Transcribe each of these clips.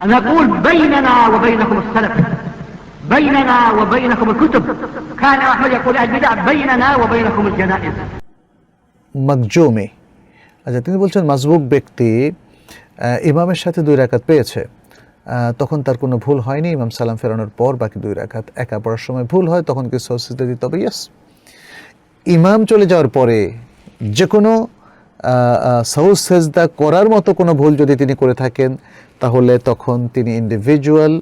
نقول بيننا وبينكم السلف بيننا وبينكم الكتب كان أحمد يقول البدع بيننا وبينكم الجنائز মকজুমি আচ্ছা তিনি বলছেন মাজবুক ব্যক্তি আহ, ইমামের সাথে দুই রাকাত পেয়েছে আহ, তখন তার কোনো ভুল হয়নি ইমাম সালাম ফেরানোর পর বাকি দুই রাকাত একা পড়ার সময় ভুল হয় তখন কি সহসিতে দিতে হবে ইয়াস ইমাম চলে যাওয়ার পরে যে কোনো সৌজ সেজদা করার মতো কোনো ভুল যদি তিনি করে থাকেন, তাহলে তখন তিনি ইন্ডিভিজুয়াল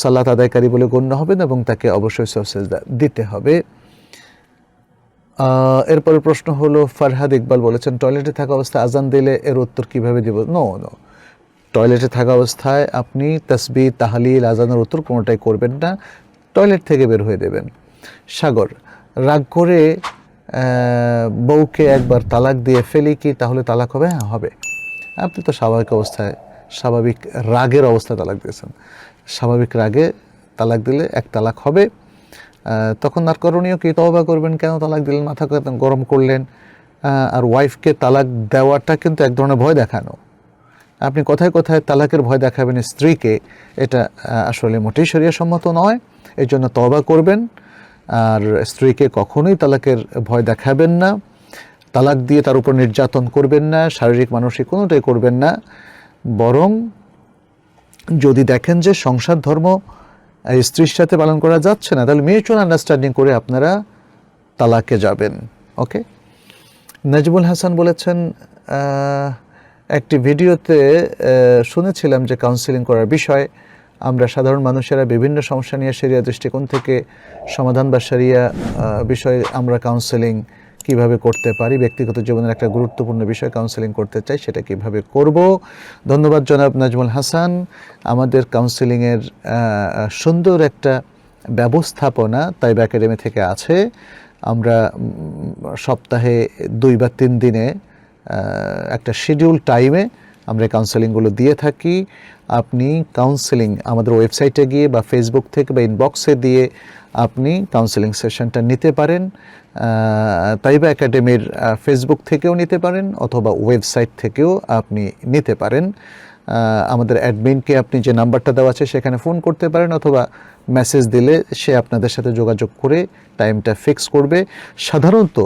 সালাত আদায়কারী বলে গণ্য হবেন এবং তাকে অবশ্যই সৌজ সেজদা দিতে হবে। এরপরে প্রশ্ন হলো, ফারহাদ ইকবাল বলেছেন, টয়লেটে থাকা অবস্থায় আজান দিলে এর উত্তর কীভাবে দিব? নো নো টয়লেটে থাকা অবস্থায় আপনি তসবি, তাহালিল, আজানের উত্তর কোনোটাই করবেন না। টয়লেট থেকে বের হয়ে দেবেন। সাগর, রাগ করে বউকে একবার তালাক দিয়ে ফেলি কি, তাহলে তালাক হবে? হ্যাঁ হবে। আপনি তো স্বাভাবিক অবস্থায়, স্বাভাবিক রাগের অবস্থায় তালাক দিয়েছেন। স্বাভাবিক রাগে তালাক দিলে এক তালাক হবে। তখন আর করণীয় কি? তবা করবেন কেন তালাক দিলেন? মাথা গরম করলেন। আর ওয়াইফকে তালাক দেওয়াটা কিন্তু এক ধরনের ভয় দেখানো। আপনি কোথায় কোথায় তালাকের ভয় দেখাবেন স্ত্রীকে, এটা আসলে মোটেই সম্মত নয়। এই জন্য তবা করবেন। আর স্ত্রীকে কখনোই তালাকের ভয় দেখাবেন না। তালাক দিয়ে তার উপর নির্যাতন করবেন না, শারীরিক, মানসিক কোনোটাই করবেন না। বরং যদি দেখেন যে সংসার ধর্ম স্ত্রীর সাথে পালন করা যাচ্ছে না, তাহলে মিউচুয়াল আন্ডারস্ট্যান্ডিং করে আপনারা তালাকে যাবেন। ওকে নাজমুল হাসান বলেছেন একটি ভিডিওতে শুনেছিলাম যে কাউন্সিলিং করার বিষয়। আমরা সাধারণ মানুষেরা বিভিন্ন সমস্যা নিয়ে সেরিয়া দৃষ্টিকোণ থেকে সমাধান বা সেরিয়া বিষয়ে আমরা কাউন্সেলিং কীভাবে করতে পারি, ব্যক্তিগত জীবনের একটা গুরুত্বপূর্ণ বিষয় কাউন্সেলিং করতে চাই, সেটা কীভাবে করব? ধন্যবাদ জনাব নাজমুল হাসান। আমাদের কাউন্সেলিংয়ের সুন্দর একটা ব্যবস্থাপনা তাইব একাডেমি থেকে আছে। আমরা সপ্তাহে দুই বা তিন দিনে একটা শিডিউল টাইমে আমরা কাউন্সেলিংগুলো দিয়ে থাকি। আপনি কাউন্সেলিং আমাদের ওয়েবসাইটে গিয়ে বা ফেসবুক থেকে বা ইনবক্সে দিয়ে আপনি কাউন্সেলিং সেশনটা নিতে পারেন। তাইবা একাডেমির ফেসবুক থেকেও নিতে পারেন অথবা ওয়েবসাইট থেকেও আপনি নিতে পারেন। আমাদের অ্যাডমিনকে আপনি যে নাম্বারটা দেওয়া আছে সেখানে ফোন করতে পারেন অথবা মেসেজ দিলে সে আপনাদের সাথে যোগাযোগ করে টাইমটা ফিক্স করবে। সাধারণত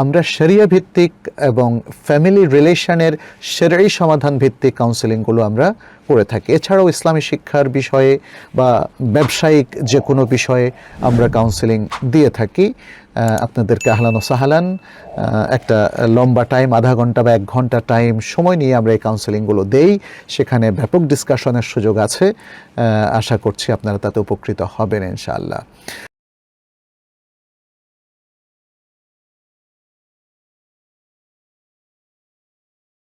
আমরা শরিয়া ভিত্তিক এবং ফ্যামিলি রিলেশনের সেরাই সমাধান ভিত্তিক কাউন্সেলিংগুলো আমরা করে থাকি। এছাড়াও ইসলামী শিক্ষার বিষয়ে বা ব্যবসায়িক যে কোনো বিষয়ে আমরা কাউন্সেলিং দিয়ে থাকি। আপনাদেরকে আহলান ও সাহালান একটা লম্বা টাইম আধা ঘণ্টা বা এক ঘণ্টা টাইম সময় নিয়ে আমরা এই কাউন্সেলিংগুলো দেই। সেখানে ব্যাপক ডিসকাশনের সুযোগ আছে। আশা করছি আপনারা তাতে উপকৃত হবেন ইনশাআল্লাহ।